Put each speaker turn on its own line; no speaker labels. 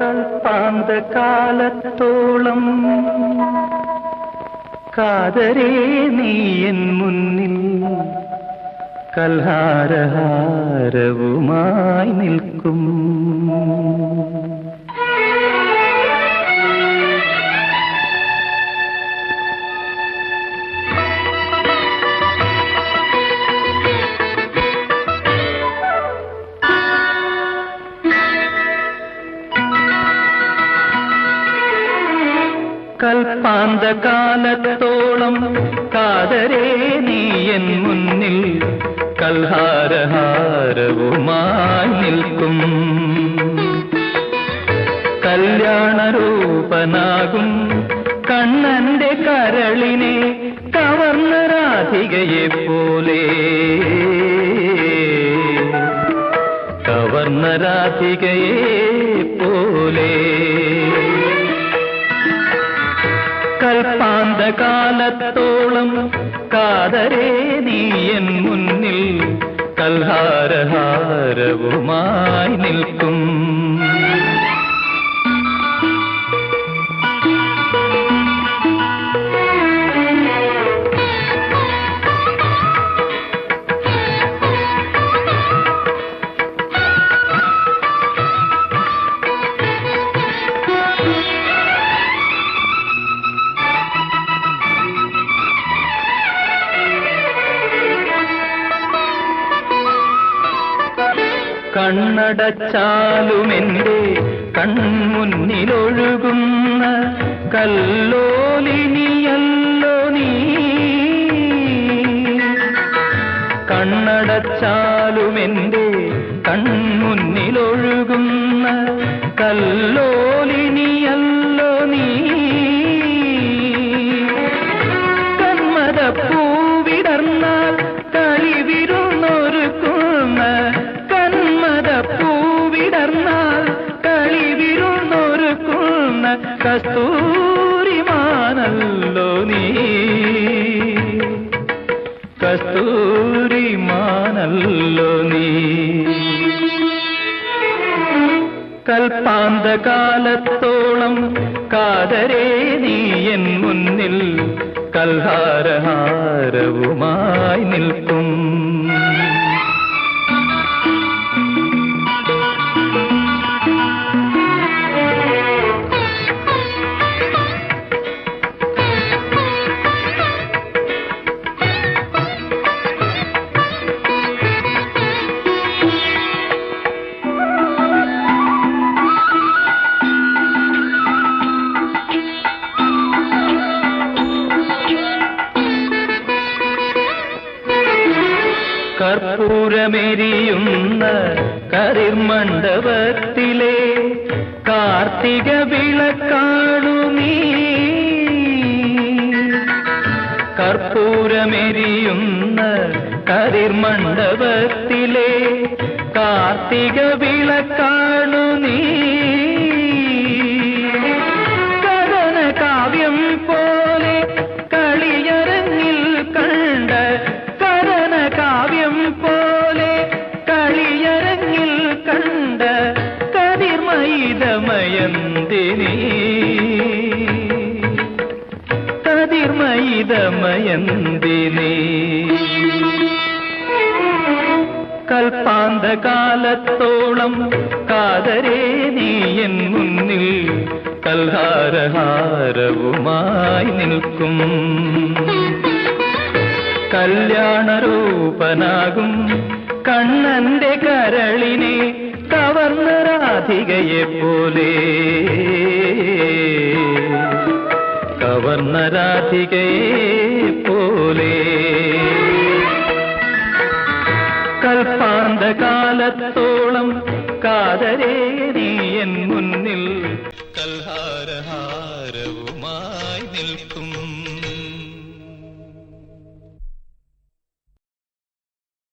കൽപ്പാന്ത കാലത്തോളം കാതരേ നീ എൻ മുന്നിൽ കൽഹാരഹാരവുമായി നിൽക്കും. കൽപ്പാന്ത കാലത്തോളം കാതരേ നീ എൻ മുന്നിൽ കൽഹാരഹാരവുമായി നിൽക്കും. കല്യാണരൂപനാകും കണ്ണന്റെ കരളിനെ കവർന്ന രാധികയെ പോലെ. കവർന്ന രാധികയെ കാലത്തോളം കാതരേ എൻ മുന്നിൽ കൽഹാരഹാരവുമായി നിൽക്കും. കണ്ണടച്ചാലുമെന്റെ കൺമുന്നിലൊഴുകുന്ന കല്ലോലിനിയല്ലോ നീ. കണ്ണടച്ചാലുമെന്റെ കൺമുന്നിലൊഴുകുന്ന കല്ലോലിനിയല്ലോ കൽപ്പാന്ത കാലത്തോളം കാതരേ നീ എൻ മുന്നിൽ കൽഹാരഹാരവുമായി നിൽക്കും. കർപ്പൂരമെരിയുന്ന കരിർമണ്ഡപത്തിലെ കാർത്തിക വിളക്കാണു നീ കർപ്പൂരമെരിയുന്ന കരിർമണ്ഡപത്തിലെ കാർത്തിക വിളക്കാണു നീ കതിർമയിതമയന്തിനി കൽപ്പാന്ത കാലത്തോളം കാതരേ നീ എൻ മുന്നിൽ കൽഹാരഹാരവുമായി നിൽക്കും. കല്യാണരൂപനാകും കണ്ണന്റെ കരളിനെ കവർന്ന രാധികയെ പോലെ. കവർന്ന രാധികയെ പോലെ. കൽപ്പാന്ത കാലത്തോളം കാതരേ